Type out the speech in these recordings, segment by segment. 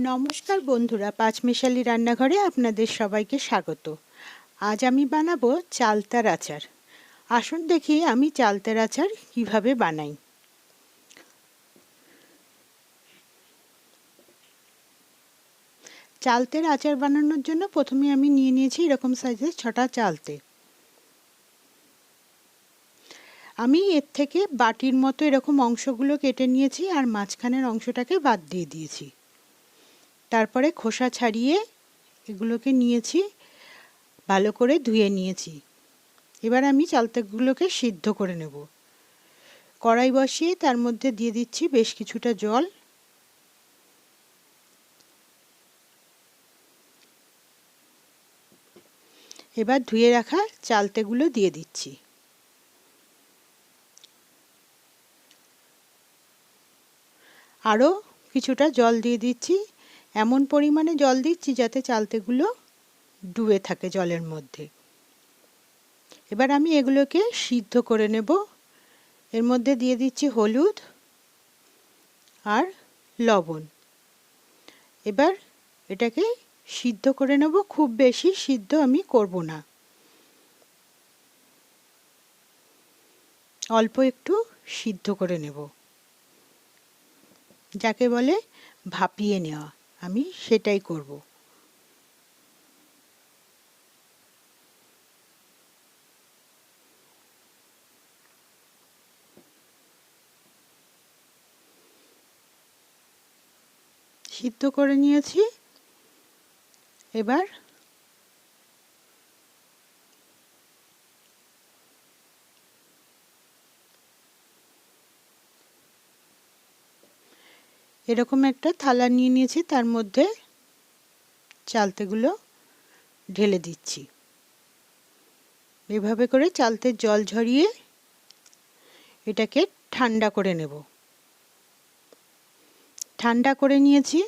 নমস্কার বন্ধুরা, পাঁচমিশালি রান্নাঘরে আপনাদের সবাইকে স্বাগত। আজ আমি বানাবো চালতার আচার। আসুন দেখি আমি চালতার আচার কীভাবে বানাই। চালতের আচার বানানোর জন্য প্রথমে আমি নিয়ে নিয়েছি এরকম সাইজের ছটা চালতে। আমি এর থেকে বাটির মতো এরকম অংশগুলো কেটে নিয়েছি আর মাঝখানের অংশটাকে বাদ দিয়ে দিয়েছি। তারপরে খোসা ছাড়িয়ে এগুলোকে নিয়েছি, ভালো করে ধুয়ে নিয়েছি। এবার আমি চালতাগুলোকে সিদ্ধ করে নেব। কড়াই বসিয়ে তার মধ্যে দিয়ে দিচ্ছি বেশ কিছুটা জল। এবার ধুয়ে রাখা চালতেগুলো দিয়ে দিচ্ছি। আরও কিছুটা জল দিয়ে দিচ্ছি। এমন পরিমাণে জল দিচ্ছি যাতে চালতেগুলো ডুবে থাকে জলের মধ্যে। এবার আমি এগুলোকে সিদ্ধ করে নেব। এর মধ্যে দিয়ে দিচ্ছি হলুদ আর লবণ। এবার এটাকে সিদ্ধ করে নেব। খুব বেশি সিদ্ধ আমি করব না। অল্প একটু সিদ্ধ করে নেব। যাকে বলে ভাপিয়ে নেওয়া। আমি সেটাই করব। সিদ্ধ করে নিয়েছি। এবার এরকম একটা থালা নিয়ে নিয়েছি, তার মধ্যে চালতেগুলো ঢেলে দিচ্ছি। এভাবে করে চালতে জল ঝরিয়ে এটাকে ঠান্ডা করে নেব। ঠান্ডা করে নিয়েছি।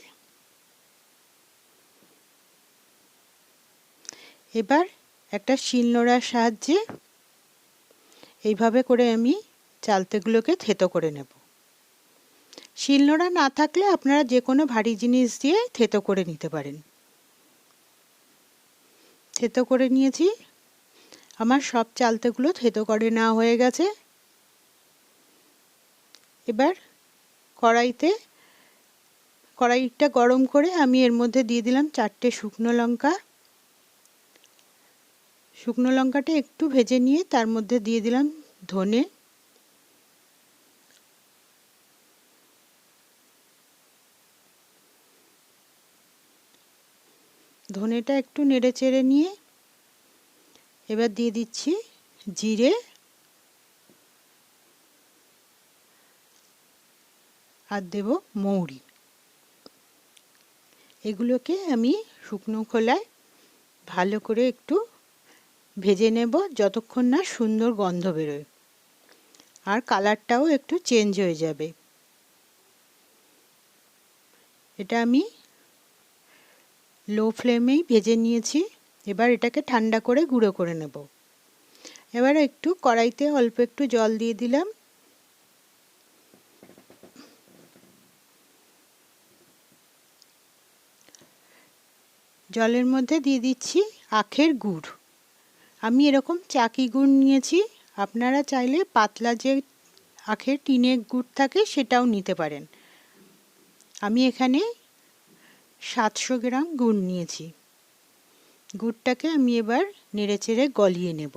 এবার একটা শিলনোড়ার সাহায্যে এইভাবে করে আমি চালতেগুলোকে থেতো করে নেব। শিলনোড়া না থাকলে আপনারা যে কোনো ভারী জিনিস দিয়ে থেতো করে নিতে পারেন। থেতো করে নিয়েছি। আমার সব চালতেগুলো থেতো করে নেওয়া হয়ে গেছে। এবার কড়াইতে, কড়াইটা গরম করে আমি এর মধ্যে দিয়ে দিলাম চারটে শুকনো লঙ্কা। শুকনো লঙ্কাটা একটু ভেজে নিয়ে তার মধ্যে দিয়ে দিলাম ধনে। ধনেটা একটু নেড়ে চেড়ে নিয়ে এবার দিয়ে দিচ্ছি জিরে। আর দেব মৌরি। এগুলোকে আমি শুকনো খোলায় ভালো করে একটু ভেজে নেব যতক্ষণ না সুন্দর গন্ধ বেরোয়। আর কালারটাও একটু চেঞ্জ হয়ে যাবে। এটা আমি লো ফ্লেমেই ভেজে নিয়েছি। এবার এটাকে ঠান্ডা করে গুঁড়ো করে নেব। এবার একটু কড়াইতে অল্প একটু জল দিয়ে দিলাম। জলের মধ্যে দিয়ে দিচ্ছি আখের গুড়। আমি এরকম চাকি গুড় নিয়েছি। আপনারা চাইলে পাতলা যে আখের টিনের গুড় থাকে সেটাও নিতে পারেন। আমি এখানে সাতশো গ্রাম গুড় নিয়েছি। গুড়টাকে আমি এবার নেড়েচেড়ে গলিয়ে নেব।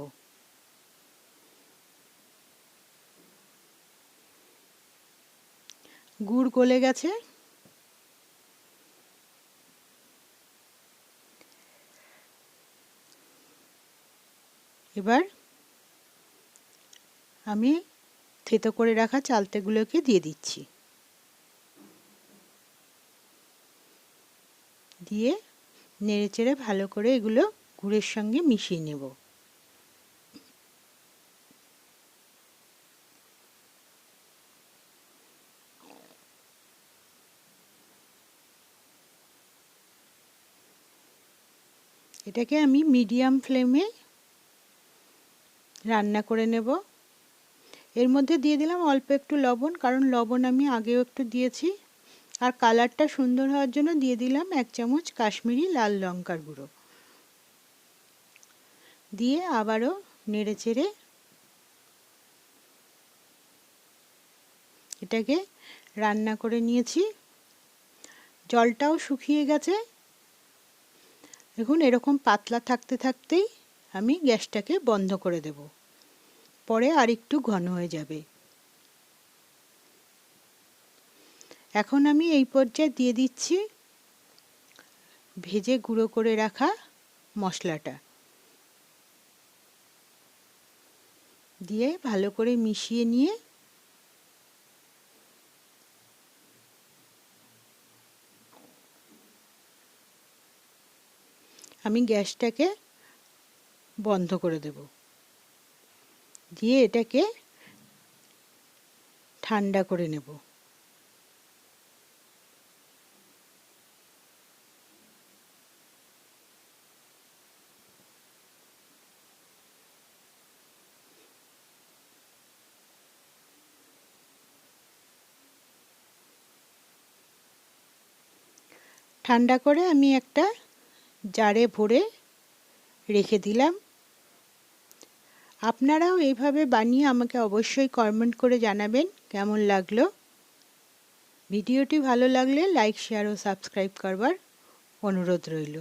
গুড় গলে গেছে। এবার আমি থেতো করে রাখা চালতেগুলোকে দিয়ে দিচ্ছি। দিয়ে নেড়েচেড়ে ভালো করে এগুলো গুড়ের সঙ্গে মিশিয়ে নেব। এটাকে আমি মিডিয়াম ফ্লেমে রান্না করে নেব। এর মধ্যে দিয়ে দিলাম অল্প একটু লবণ, কারণ লবণ আমি আগেও একটু দিয়েছি। আর কালারটা সুন্দর হওয়ার জন্য দিয়ে দিলাম এক চামচ কাশ্মীরি লাল লঙ্কার গুঁড়ো। দিয়ে আবারও নেড়ে চেড়ে এটাকে রান্না করে নিয়েছি। জলটাও শুকিয়ে গেছে। দেখুন, এরকম পাতলা থাকতে থাকতেই আমি গ্যাসটাকে বন্ধ করে দেব। পরে আর একটু ঘন হয়ে যাবে। এখন আমি এই পর্যায়ে দিয়ে দিচ্ছি ভেজে গুঁড়ো করে রাখা মশলাটা। দিয়ে ভালো করে মিশিয়ে নিয়ে আমি গ্যাসটাকে বন্ধ করে দেব। দিয়ে এটাকে ঠান্ডা করে নেব। ঠান্ডা করে আমি একটা জারে ভরে রেখে দিলাম। আপনারাও এইভাবে বানিয়ে আমাকে অবশ্যই কমেন্ট করে জানাবেন কেমন লাগল। ভিডিওটি ভালো লাগলে লাইক, শেয়ার ও সাবস্ক্রাইব করবার অনুরোধ রইল।